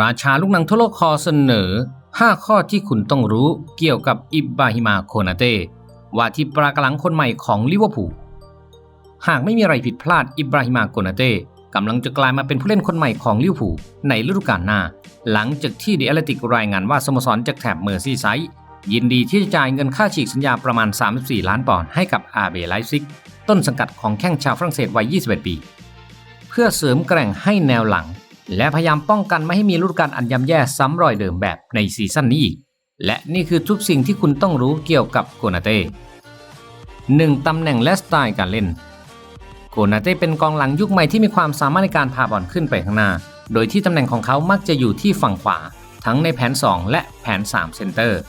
ราชาลูกหนังทั่วโลกคอเสนอ 5 ข้อที่คุณต้องรู้เกี่ยวกับอิบราฮิมาโคนาเต้ว่าที่ปรากหลังคนใหม่ของลิเวอร์พูลหากไม่มีอะไรผิดพลาดอิบราฮิมาโกนาเต้กำลังจะกลายมาเป็นผู้เล่นคนใหม่ของลิเวอร์พูลในฤดูกาลหน้า หลังจากที่เดอะแอตเลติกรายงานว่าสโมสรจากแถบเมอร์ซีไซด์ยินดีที่จะจ่ายเงินค่าฉีกสัญญาประมาณ 34 ล้านปอนด์ให้กับอาเบไลซิก ต้นสังกัดของแข้งชาวฝรั่งเศสวัย 21 ปี เพื่อเสริมแกร่งให้แนวหลัง และพยายามป้องกันไม่ให้มีฤดูกาลอันย่ำแย่ซ้ำรอยเดิมแบบในซีซั่นนี้อีก และนี่คือทุกสิ่งที่คุณต้องรู้เกี่ยวกับโกนาเต้ 1. ตำแหน่งและสไตล์การเล่น โกนาเต้เป็นกองหลังยุคใหม่ที่มีความสามารถในการพาบอลขึ้นไปข้างหน้า โดยที่ตำแหน่งของเขามักจะอยู่ที่ฝั่งขวา ทั้งในแผน 2 และแผน 3 เซนเตอร์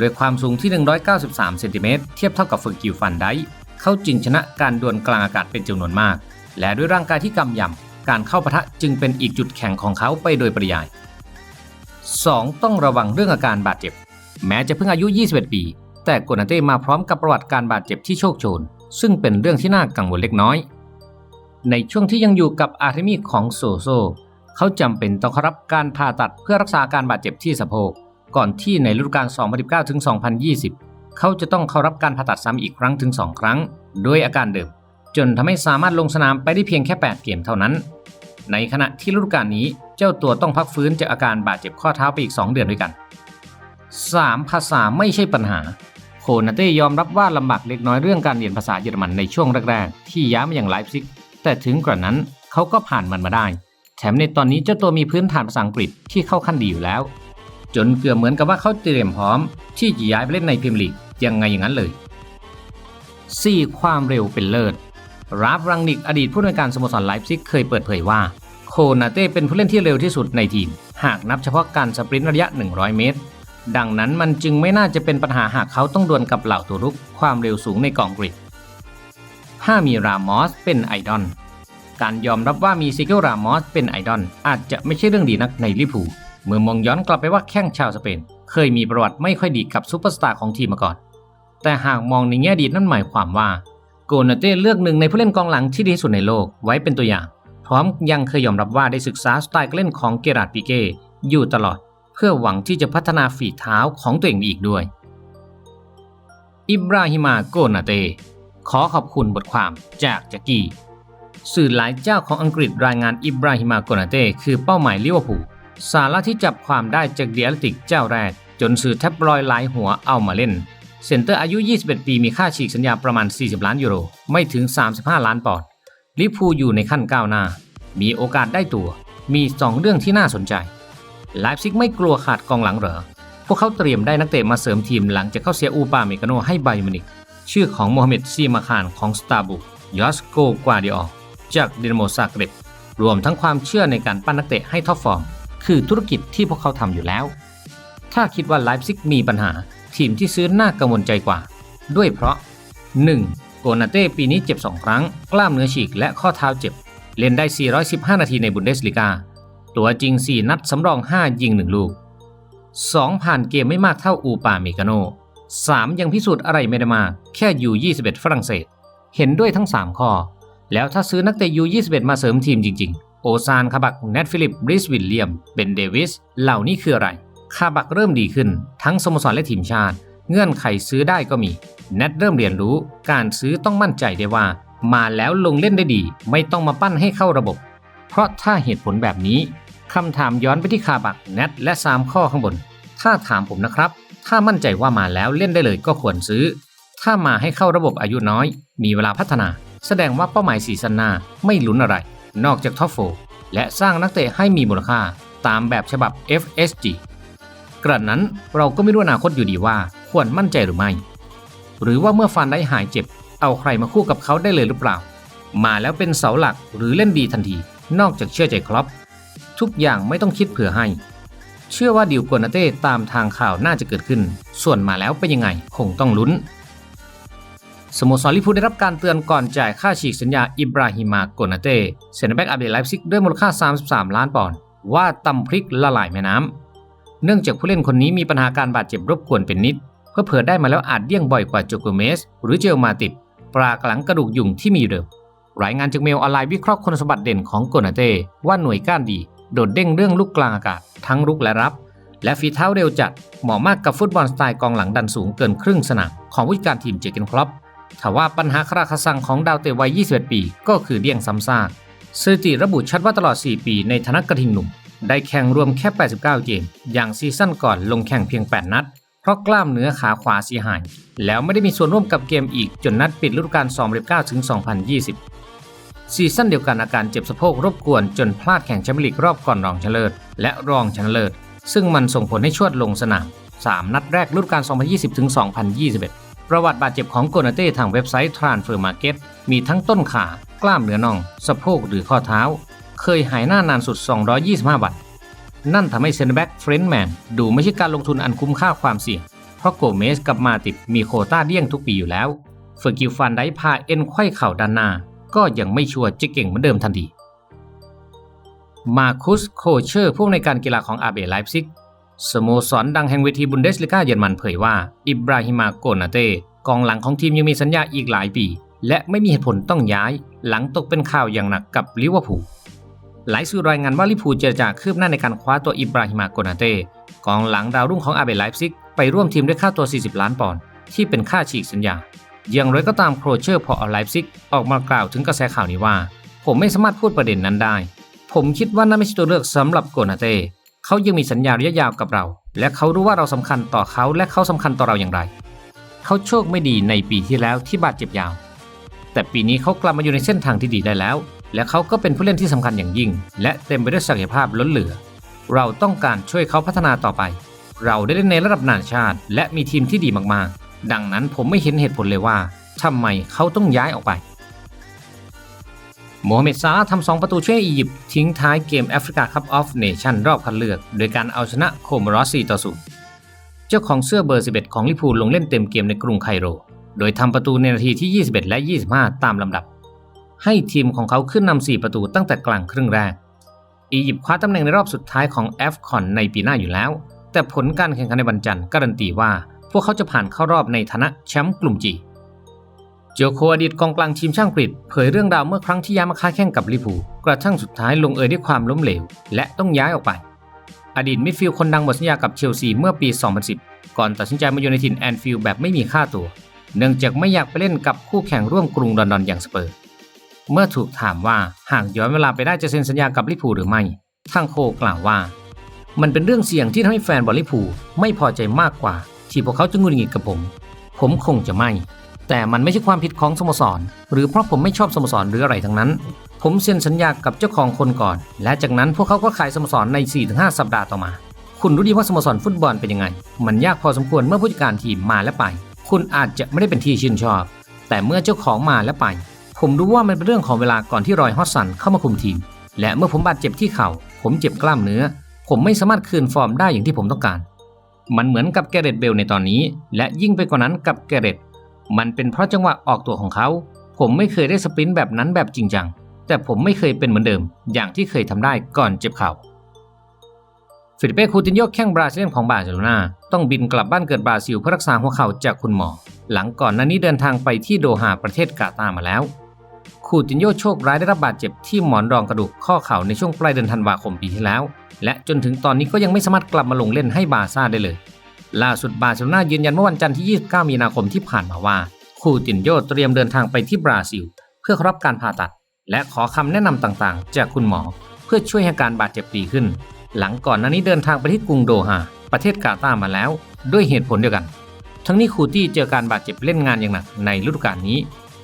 ด้วยความสูงที่ 193 เซนติเมตรเทียบเท่ากับเฟอร์กิวฟันไดค์เขาจึงชนะการดวลกลางอากาศเป็นจำนวนมาก และด้วยร่างกายที่กำยำ การเข้าปะทะจึงเป็นอีกจุดแข็งของเขาไปโดยปริยาย 2. ต้องระวังเรื่องอาการบาดเจ็บ แม้จะเพิ่งอายุ 21 ปี แต่โกนาเต้มาพร้อมกับประวัติการบาดเจ็บที่โชคโชน ซึ่งเป็นเรื่องที่น่ากังวลเล็กน้อย ในช่วงที่ยังอยู่กับอาร์เทมีของโซโซ เขาจำเป็นต้องรับการผ่าตัดเพื่อรักษาการบาดเจ็บที่สะโพก ก่อนที่ในฤดูกาล 2019ถึง2020 เขาจะต้องเข้ารับการผ่าตัดซ้ำอีกครั้งถึง 2 ครั้ง ด้วยอาการเดิม จนทำให้สามารถลงสนามไปได้เพียงแค่ 8 เกมเท่านั้น ในขณะที่ฤดูกาลนี้เจ้าตัวต้องพักฟื้นจากอาการบาดเจ็บข้อเท้าไปอีก 2 เดือนด้วยกัน 3. ภาษาไม่ใช่ปัญหา โคนาเต้ยอมรับว่าลำบากเล็กน้อยเรื่องการเรียนภาษาเยอรมันในช่วงแรกๆ ที่ย้ายมาอย่างไลฟ์ซิก แต่ถึงกระนั้นเขาก็ผ่านมันมาได้ แถมในตอนนี้เจ้าตัวมีพื้นฐานภาษาอังกฤษที่เข้าขั้นดีอยู่แล้ว จนเกือบเหมือนกับว่าเขาเตรียมพร้อม ที่จะย้ายไปเล่นในพรีเมียร์ลีกยังไงอย่างนั้นเลย 4. ความเร็วเป็นเลิศ ราฟรังนิกอดีตผู้อำนวยการสโมสรไลฟ์ซิกเคยเปิดเผยว่า โคนาเต้เป็นผู้เล่นที่เร็วที่สุดในทีม หากนับเฉพาะการสปรินต์ระยะ 100 เมตร ดังนั้นมันจึงไม่น่าจะเป็นปัญหาหากเขาต้องดวลกับเหล่าตัวรุกความเร็วสูงในกองกรีก 5. มีรามอสเป็นไอดอลการยอมรับว่ามีซิเกิลรามอสเป็นไอดอลอาจจะไม่ใช่เรื่องดีนักในลิเวอร์พูลเมื่อมองย้อนกลับไปว่าแข้งชาวสเปน เคยมีประวัติไม่ค่อยดีกับซูเปอร์สตาร์ของทีมมาก่อน แต่หากมองในแง่ดีนั่นหมายความว่า โกนาเต้เลือกหนึ่งในผู้เล่นกองหลังที่ดีที่สุดในโลกไว้เป็นตัวอย่าง พร้อมยังเคยยอมรับว่าได้ศึกษาสไตล์การเล่นของเกราร์ดปิเก้อยู่ตลอด เพื่อหวังที่จะพัฒนาฝีเท้าของตัวเองอีกด้วย อิบราฮิมาโกนาเต้ขอขอบคุณบทความจากแจ็กกี้สื่อหลายเจ้าของอังกฤษรายงานอิบราฮิมาโกนาเต้คือเป้าหมายลิเวอร์พูลสาระที่จับความได้จากเดียลติกเจ้าแรก จนสื่อแทบลอยหลายหัวเอามาเล่น เซนเตอร์อายุ 21 ปีมีค่าฉีกสัญญาประมาณ 40 ล้านยูโร ไม่ถึง 35 ล้านปอนด์ลิพูอยู่ในขั้นก้าวหน้า มีโอกาสได้ตัว มี 2 เรื่องที่น่าสนใจ ไลฟ์ซิกไม่กลัวขาดกองหลังเหรอ พวกเขาเตรียมได้นักเตะมาเสริมทีมหลังจากเข้าเสียอูปาเมกาโนให้ไบมินิก ชื่อของโมฮัมเหม็ดซีมาคานของสตาร์บุกยอสโกกวาดิออจากดินโมซากรบรวมทั้งความเชื่อในการปั้นนักเตะให้ท็อปฟอร์ม คือธุรกิจที่พวกเขาทำอยู่แล้ว ถ้าคิดว่าไลฟ์ซิกมีปัญหา ทีมที่ซื้อน่ากังวลใจกว่า ด้วยเพราะ 1. โกนาเต้ปีนี้เจ็บ 2 ครั้ง กล้ามเนื้อฉีกและข้อเท้าเจ็บ เล่นได้ 415 นาทีในบุนเดสลีกา ตัวจริง 4 นัดสำรอง 5 ยิง 1 ลูก 2. ผ่านเกมไม่มากเท่าอูปาเมกาโน 3. ยังพิสูจน์อะไรไม่ได้มาก แค่ยู21 ฝรั่งเศส เห็นด้วยทั้ง 3 ข้อ แล้วถ้าซื้อนักเตะยู21 มาเสริมทีมจริง ๆ โอซานคาบักเนทฟิลิปบริสวิลเลียม เบนเดวิส เหล่านี้คืออะไร คาบักเริ่มดีขึ้น ทั้งสโมสรและทีมชาติ เงื่อนไขซื้อได้ก็มีเนทเริ่มเรียนรู้ การซื้อต้องมั่นใจได้ว่า มาแล้วลงเล่นได้ดี ไม่ต้องมาปั้นให้เข้าระบบ เพราะถ้าเหตุผลแบบนี้คำถามย้อนไปที่คาบักเนทและ3ข้อข้างบน ถ้าถามผมนะครับ ถ้ามั่นใจว่ามาแล้วเล่นได้เลยก็ควรซื้อ ถ้ามาให้เข้าระบบอายุน้อย มีเวลาพัฒนา แสดงว่าเป้าหมายซีซั่นหน้าไม่ลุ้นอะไร นอกจากท็อปโฟและสร้างนักเตะให้มีมูลค่าตามแบบฉบับ FSG กระนั้นเราก็ไม่รู้อนาคตอยู่ดีว่าควรมั่นใจหรือไม่ หรือว่าเมื่อฟันได้หายเจ็บ เอาใครมาคู่กับเขาได้เลยหรือเปล่า มาแล้วเป็นเสาหลักหรือเล่นดีทันที นอกจากเชื่อใจครอปทุกอย่างไม่ต้องคิดเผื่อให้ เชื่อว่าดิวกวนาเต้ตามทางข่าวน่าจะเกิดขึ้น ส่วนมาแล้วเป็นยังไงคงต้องลุ้น สโมสรลิพูได้รับการเตือนก่อนจ่ายค่าฉีกสัญญาอิบราฮิมาโกนาเต้เซนเตอร์แบ็กอัปเดตไลฟ์ซิกด้วยมูลค่า 33 ล้านปอนด์ว่าตำพริกละลายแม่น้ำ เนื่องจากผู้เล่นคนนี้มีปัญหาการบาดเจ็บรบกวนเป็นนิด เพื่อเผื่อได้มาแล้วอาจเดี่ยงบ่อยกว่าโจโกเมส หรือเจลมาติดปรากหลังกระดูกยุงที่มีอยู่เดิมรายงานจากเมลออนไลน์วิเคราะห์คุณสมบัติเด่นของโกนาเต้ว่าหน่วยก้านดี โดดเด้งเรื่องลูกกลางอากาศ ทั้งรุกและรับ และฝีเท้าเร็วจัดเหมาะมากกับฟุตบอลสไตล์กองหลังดันสูงเกินครึ่งสนามของผู้จัดการทีมเจเกนครอปถ้าว่าปัญหาคราคาซังของดาวเตะวัย 21 ปี ก็คือเดี่ยงซ้ำซากสถิติระบุชัดว่าตลอด 4 ปีในฐานะกระทิงหนุ่ม ได้แข่งรวมแค่ 89 เกม อย่างซีซั่นก่อนลงแข่งเพียง 8 นัด เพราะกล้ามเนื้อขาขวาเสียหาย แล้วไม่ได้มีส่วนร่วมกับเกมอีกจนนัดปิดฤดูกาล2019ถึง2020 ซีซั่นเดียวกันอาการเจ็บสะโพกรบกวนจนพลาดแข่งแชมเปี้ยนลีกรอบก่อนรองชนะเลิศและรองชนะเลิศซึ่งมันส่งผลให้ชวดลงสนาม 3 นัดแรกฤดูกาล2020ถึง2021 ประวัติบาดเจ็บของโกนาเต้ทางเว็บไซต์ Transfer Market มีทั้งต้นขากล้ามเนื้อน่อง สะโพกหรือข้อเท้า เคยหายหน้านานสุด 225วันนั่นทำให้เซนแบ็กเฟรนด์แมนดูไม่ใช่การลงทุนอันคุ้มค่าความเสี่ยง เพราะโกเมสกับมาติดมีโคต้าเดี้ยงทุกปีอยู่แล้วเฟอร์กิลฟันได้พาเอ็นไข้เข่าด้านหน้า ก็ยังไม่ชัวร์จะเก่งเหมือนเดิมทันที มาคุสโคเชอร์ผู้ในวยการกีฬาของอาเบไลฟ์ซิกสโมสรดังแห่งเวทีบุนเดสลิกาเยอรมันเผยว่า อิบราฮิมาโกนาเต้กองหลังของทีมยังมีสัญญาอีกหลายปี และไม่มีเหตุผลต้องย้าย หลังตกเป็นข่าวอย่างหนักกับลิเวอร์พูล หลายสื่อรายงานว่าลิพูเจรจาคืบหน้าในการคว้าตัวอิบราฮิมาโกนาเต้กองหลังดาวรุ่งของอาเบไลฟ์ซิก ไปร่วมทีมด้วยค่าตัว 40 ล้านปอนด์ที่เป็นค่าฉีกสัญญา อย่างไรก็ตามโครเชอร์พออาไลฟ์ซิกออกมากล่าวถึงกระแสข่าวนี้ว่า ผมไม่สามารถพูดประเด็นนั้นได้ ผมคิดว่านั่นไม่ใช่ตัวเลือกสำหรับโกนาเต้เขายังมีสัญญาระยะยาวกับเรา และเขารู้ว่าเราสำคัญต่อเขาและเขาสำคัญต่อเราอย่างไร เขาโชคไม่ดีในปีที่แล้วที่บาดเจ็บยาว แต่ปีนี้เขากลับมาอยู่ในเส้นทางที่ดีได้แล้ว และเขาก็เป็นผู้เล่นที่สำคัญอย่างยิ่ง และเต็มไปด้วยศักยภาพล้นเหลือ เราต้องการช่วยเขาพัฒนาต่อไป เราได้เล่นในระดับนานาชาติ และมีทีมที่ดีมากๆ ดังนั้นผมไม่เห็นเหตุผลเลยว่าทำไมเขาต้องย้ายออกไปโมฮัมเหม็ดซาลาทำสองประตูช่วยอียิปต์ทิ้งท้ายเกมแอฟริกาคัพออฟเนชั่นรอบคัดเลือก โดยการเอาชนะโคมรอส4ต่อ0เจ้าของเสื้อเบอร์ 11 ของลิพูลลงเล่นเต็มเกมในกรุงไคโร โดยทำประตูในนาทีที่ 21 และ 25 ตามลำดับ ให้ทีมของเขาขึ้นนำ4ประตูตั้งแต่กลางครึ่งแรก อียิปต์คว้าตำแหน่งในรอบสุดท้ายของแอฟคอนในปีหน้าอยู่แล้ว แต่ผลการแข่งขันในวันจันทร์การันตีว่า พวกเขาจะผ่านเข้ารอบในฐานะแชมป์กลุ่มจีโจโคอดีตกองกลางทีมช่างกรีฑเผยเรื่องราวเมื่อครั้งที่ย้ายมาค้าแข่งกับลิพูกระทั่งสุดท้ายลงเอยด้วยความล้มเหลว และต้องย้ายออกไป อดีตมิดฟิลด์คนดังหมดสัญญากับเชลซีเมื่อปี 2010 ก่อนตัดสินใจมาอยู่ในถิ่นแอนฟิลด์แบบไม่มีค่าตัว เนื่องจากไม่อยากไปเล่นกับคู่แข่งร่วมกรุงลอนดอนอย่างสเปอร์ เมื่อถูกถามว่าหากย้อนเวลาไปได้จะเซ็นสัญญากับลิเวอร์พูหรือไม่ ทางโคกล่าวว่า มันเป็นเรื่องเสี่ยงที่ทำให้แฟนบอลลิเวอร์พูไม่พอใจมากกว่า ที่พวกเขาจะงุนงิดกับผม ผมคงจะไม่ แต่มันไม่ใช่ความผิดของสโมสร หรือเพราะผมไม่ชอบสโมสรหรืออะไรทั้งนั้น ผมเซ็นสัญญากับเจ้าของคนก่อน และจากนั้นพวกเขาก็ขายสโมสรใน 4-5 สัปดาห์ต่อมา คุณรู้ดีว่าสโมสรฟุตบอลเป็นยังไง มันยากพอสมควรเมื่อผู้จัดการทีมมาและไป คุณอาจจะไม่ได้เป็นที่ชื่นชอบ แต่เมื่อเจ้าของมาและไป ผมรู้ว่ามันเป็นเรื่องของเวลาก่อนที่รอยฮอสสันเข้ามาคุมทีม และเมื่อผมบาดเจ็บที่เข่า ผมเจ็บกล้ามเนื้อ ผมไม่สามารถคืนฟอร์มได้อย่างที่ผมต้องการ มันเหมือนกับแกเรตเบลในตอนนี้ และยิ่งไปกว่านั้นกับแกเรตมันเป็นเพราะจังหวะออกตัวของเขา ผมไม่เคยได้สปรินต์แบบนั้นแบบจริงจัง แต่ผมไม่เคยเป็นเหมือนเดิม อย่างที่เคยทำได้ก่อนเจ็บเข่าฟิลิเป้คูตินโยแข้งบราซิลของบาร์เซโลนาต้องบินกลับบ้านเกิดบราซิลเพื่อรักษาหัวเข่าจากคุณหมอ หลังก่อนหน้านี้เดินทางไปที่โดฮาประเทศกาตาร์มาแล้ว คูตินโยโชคร้ายได้รับบาดเจ็บที่หมอนรองกระดูกข้อเข่าในช่วงปลายเดือนธันวาคมปีที่แล้ว และจนถึงตอนนี้ก็ยังไม่สามารถกลับมาลงเล่นให้บาซ่าได้เลย ล่าสุดบาร์เซโลนายืนยันเมื่อวันจันทร์ที่ 29 มีนาคมที่ผ่านมาว่า คูตินโยเตรียมเดินทางไปที่บราซิล เพื่อรับการผ่าตัด และขอคำแนะนำต่างๆ จากคุณหมอ เพื่อช่วยให้การบาดเจ็บดีขึ้น หลังก่อนหน้านี้เดินทางไปที่กรุงโดฮาประเทศกาตาร์มาแล้ว ด้วยเหตุผลเดียวกัน ทั้งนี้คูตี้เจอการบาดเจ็บเล่นงานอย่างหนักในฤดูกาลนี้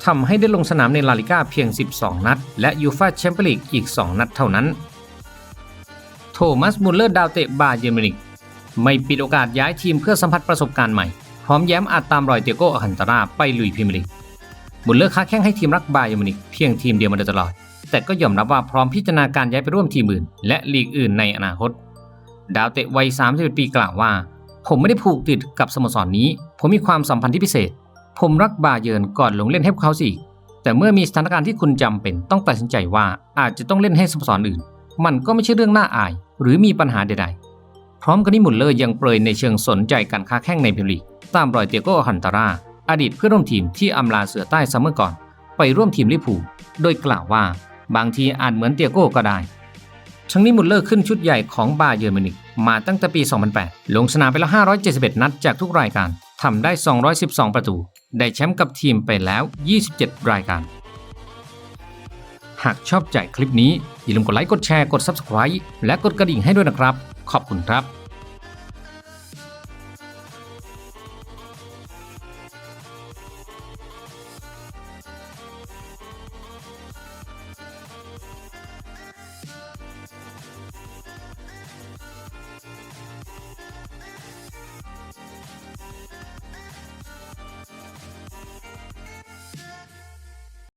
ทำให้ได้ลงสนามในลาลิก้าเพียง 12 นัด และยูฟาแชมเปี้ยนลีกอีก 2 นัดเท่านั้น โทมัสมุลเลอร์ดาวเตะบาเยอร์มินิกไม่ปิดโอกาสย้ายทีมเพื่อสัมผัสประสบการณ์ใหม่ พร้อมแย้มอาจตามรอยเตียโกอาคันตาราไปลุยพรีเมียร์ลีกบุลเลอร์ค้าแข้งให้ทีมรักบาเยอร์มินิกเพียงทีมเดียวมาโดยตลอด แต่ก็ยอมรับว่าพร้อมพิจารณาการย้ายไปร่วมทีมอื่น และลีกอื่นในอนาคต ดาวเตะวัย 31 ปีกล่าวว่า ผมไม่ได้ผูกติดกับสโมสรนนี้ ผมมีความสัมพันธ์ที่พิเศษ ผมรักบาเยินก่อนลงเล่นให้พวกเขาสิแต่เมื่อมีสถานการณ์ที่คุณจำเป็นต้องตัดสินใจว่าอาจจะต้องเล่นให้สโมสรอื่น มันก็ไม่ใช่เรื่องน่าอาย หรือมีปัญหาใดๆ พร้อมกันนี้มุลเลอร์ยังเปรยในเชิงสนใจการค้าแข่งในพรีเมียร์ลีกตามรอยเตียโกฮันตาราอดีตเพื่อนร่วมทีมที่อำลาเสือใต้ซัมเมอร์ก่อน ไปร่วมทีมลิพูโดยกล่าวว่าบางทีอาจเหมือนเตียโก้ก็ได้ชังนี้มุลเลอร์ขึ้นชุดใหญ่ของบาเยอร์มินิกมาตั้งแต่ปี 2008 ลงสนามไปแล้ว 571 นัดจากทุกรายการ ทำได้ 212 ประตู ได้แชมป์กับทีมไปแล้ว 27 รายการ หากชอบใจคลิปนี้อย่าลืมกดไลค์ กดแชร์ กด Subscribe และกดกระดิ่งให้ด้วยนะครับ ขอบคุณครับ